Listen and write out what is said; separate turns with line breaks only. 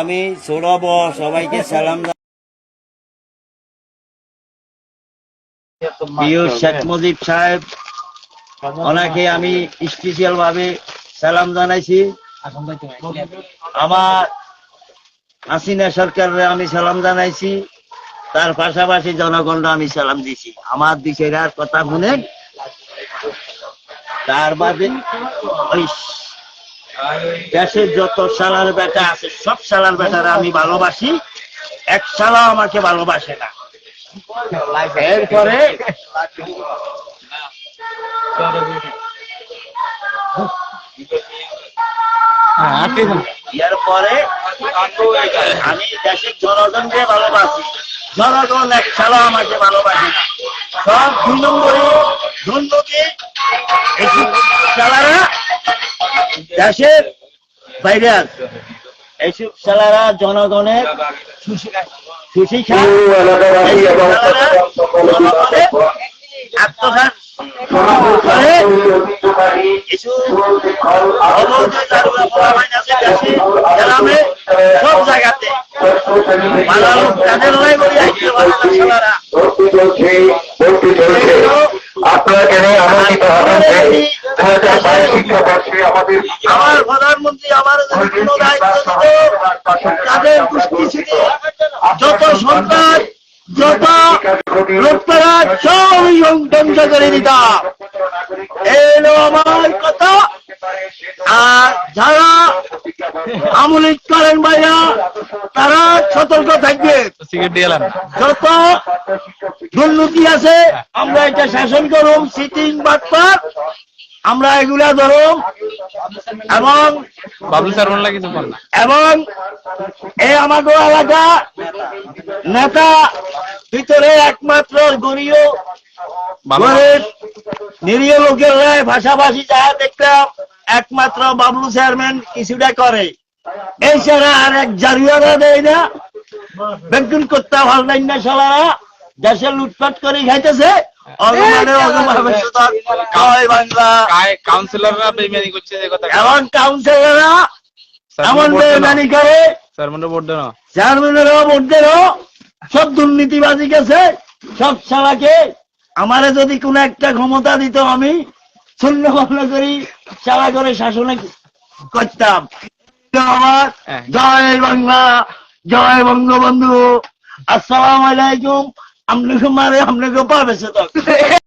আমি সবাইকে সালাম শেখ মুজিব সাহেব, ওনাকে আমি স্পেশাল ভাবে সালাম জানাইছি। আমার হাসিনা সরকারের আমি সালাম জানাইছি। তার পাশাপাশি জনগণরা আমি সালাম দিছি। আমার দিশের কথা শুনেন। তার বাদে দেশের যত সালার বেটা আছে, সব সালার বেটারা আমি ভালোবাসি। এক সালা আমাকে ভালোবাসে না। এরপরে এরপরে আমি দেশের জনগণকে ভালোবাসি। জনগণ এক সালা আমাকে ভালোবাসে না। সব দুই নম্বরে সালারা দেশের বাইরে আছে এইসব সালারা জনগণের আত্মঘাত করে। কিছু গ্রামে সব জায়গাতে। ভালো তাদের লড়াই করে আইতে পারে না সালারা
হবেন যে দু হাজার বাইশ শিক্ষাবর্ষে আমাদের
আমার প্রধানমন্ত্রী আমার দায়িত্ব তাদের দুষ্কৃতিতে যত সন্তান যত লোকরা সব ধ্বংস করে দিতাম। এলো আমার কথা। আর যারা আমলিক করেন ভাইয়া তারা সতর্ক থাকবে। যত দুর্নীতি আছে আমরা এটা শাসন করুম সিটিং বাটপার আমরা এগুলা ধরুম এবং এবং এই আমাকে এলাকা নেতা ভিতরে একমাত্র গরিয় নিরীহ লোকের ভাষাভাষী যারা দেখলাম একমাত্র বাবলু চেয়ারম্যান কিছুটা করে। এই ছাড়া আর এক জারিয়ারা দেয় না। করতে ভালো নাই না সালারা দেশে লুটপাট করে খাইতেছে।
কাউন্সিলররা করছে
কাউন্সিলররা এমন বেমানি করে।
ভোট দেন।
সব দুর্নীতিবাজি গেছে। সব সালাকে আমারে যদি কোনো একটা ক্ষমতা দিত আমি শূন্য করি সারা করে শাসনে করতাম। আমার
হ্যাঁ।
জয় বাংলা জয় বঙ্গবন্ধু। আসসালাম আলাইকুম। আপনাকে মারে আপনাকে পাবে সে